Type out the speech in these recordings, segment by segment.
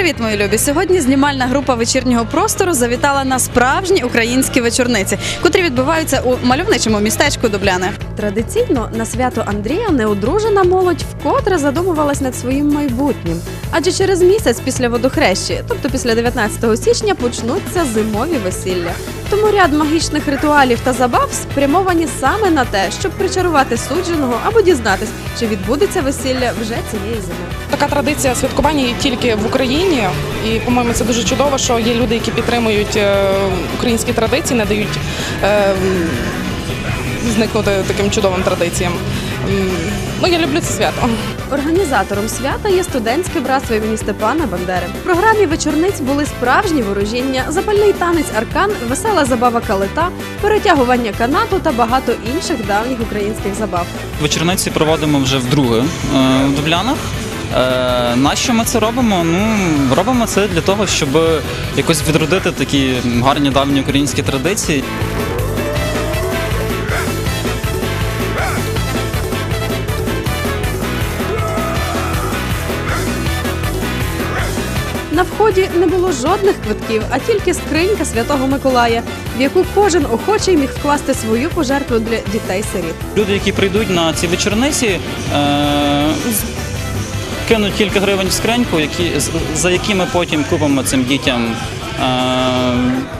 Привіт, мої любі! Сьогодні знімальна група вечірнього простору завітала на справжні українські вечорниці, котрі відбуваються у мальовничому містечку Дубляне. Традиційно на свято Андрія неодружена молодь вкотре задумувалась над своїм майбутнім. Адже через місяць після водохрещі, тобто після 19 січня, почнуться зимові весілля. Тому ряд магічних ритуалів та забав спрямовані саме на те, щоб причарувати судженого або дізнатись, чи відбудеться весілля вже цієї зими. Така традиція святкування є тільки в Україні, і по-моєму це дуже чудово, що є люди, які підтримують е, українські традиції, не дають е, зникнути таким чудовим традиціям. Ну, я люблю це свято. Організатором свята є студентське братство імені Степана Бандери. В програмі вечорниць були справжні ворожіння, запальний танець аркан, весела забава калита, перетягування канату та багато інших давніх українських забав. Вечорниці проводимо вже вдруге е, в Дублянах. Е, Нащо ми це робимо? Ну робимо це для того, щоб якось відродити такі гарні давні українські традиції. На вході не було жодних квитків, а тільки скринька Святого Миколая, в яку кожен охочий міг вкласти свою пожертву для дітей-сиріт. Люди, які прийдуть на ці вечорниці, е, кинуть кілька гривень в скриньку, за які ми потім купимо цим дітям е,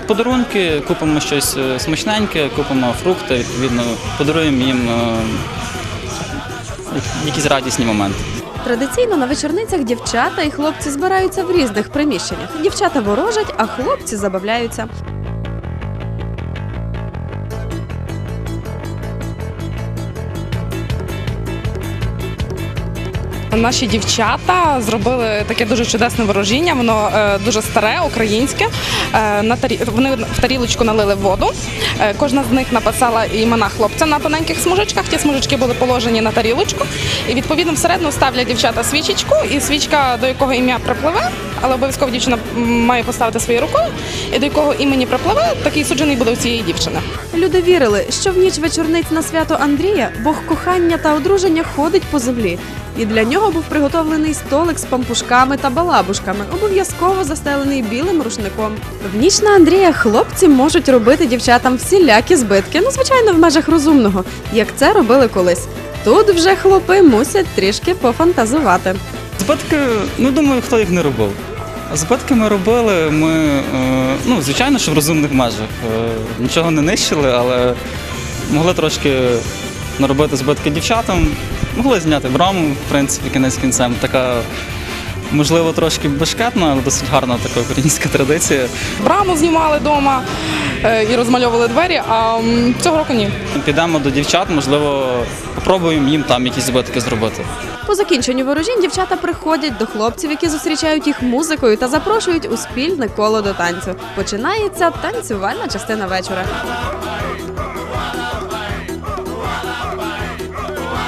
подарунки, купимо щось е, смачненьке, купимо фрукти, відповідно, подаруємо їм якісь радісні моменти. Традиційно на вечорницях дівчата і хлопці збираються в різних приміщеннях. Дівчата ворожать, а хлопці забавляються. Наші дівчата зробили таке дуже чудесне ворожіння. Воно е, дуже старе, українське. Е, на тарі... Вони в тарілочку налили воду. Е, кожна з них написала імена хлопця на тоненьких смужечках. Ті смужечки були положені на тарілочку. І відповідно всередину ставлять дівчата свічечку, і свічка, до якого ім'я припливе, але обов'язково дівчина має поставити своєю рукою. І до якого імені припливе, такий суджений буде у цієї дівчини. Люди вірили, що в ніч вечорниць на свято Андрія Бог кохання та одруження ходить по землі. І для нього був приготовлений столик з пампушками та балабушками, обов'язково застелений білим рушником. В ніч на Андрія хлопці можуть робити дівчатам всілякі збитки, ну звичайно, в межах розумного, як це робили колись. Тут вже хлопи мусять трішки пофантазувати. Збитки, ну думаю, хто їх не робив. Збитки ми робили. Ми, е, ну, звичайно, що в розумних межах. Е, нічого не нищили, але могли трошки наробити збитки дівчатам. Могли зняти браму, в принципі, кінець кінцем. Така, можливо, трошки бешкетна, але досить гарна така українська традиція. Браму знімали вдома і розмальовували двері, а цього року ні. Підемо до дівчат, можливо, попробуємо їм там якісь збитки зробити. По закінченню ворожінь дівчата приходять до хлопців, які зустрічають їх музикою та запрошують у спільне коло до танцю. Починається танцювальна частина вечора.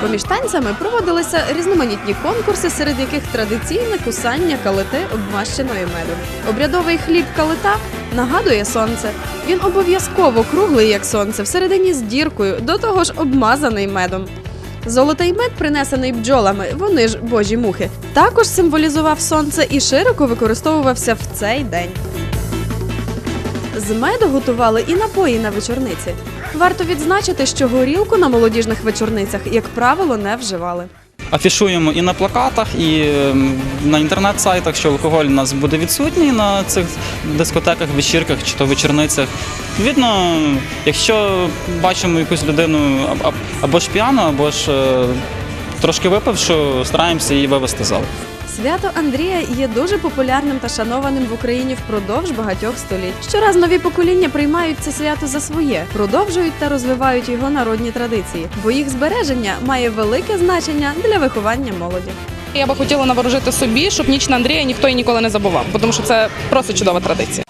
Поміж танцями проводилися різноманітні конкурси, серед яких традиційне кусання калити обмащеної медом. Обрядовий хліб калита нагадує сонце. Він обов'язково круглий, як сонце, всередині з діркою, до того ж обмазаний медом. Золотий мед, принесений бджолами, вони ж божі мухи, також символізував сонце і широко використовувався в цей день. З меду готували і напої на вечорниці. Варто відзначити, що горілку на молодіжних вечорницях, як правило, не вживали. Афішуємо і на плакатах, і ем, на інтернет-сайтах, що алкоголь у нас буде відсутній на цих дискотеках, вечірках чи то вечорницях. Відповідно, якщо бачимо якусь людину аб- аб- або ж п'яну, або ж е, трошки випившу, стараємося її вивести з залу. Свято Андрія є дуже популярним та шанованим в Україні впродовж багатьох століть. Щораз нові покоління приймають це свято за своє, продовжують та розвивають його народні традиції, бо їх збереження має велике значення для виховання молоді. Я би хотіла наворожити собі, щоб ніч на Андрія ніхто і ніколи не забував, тому що це просто чудова традиція.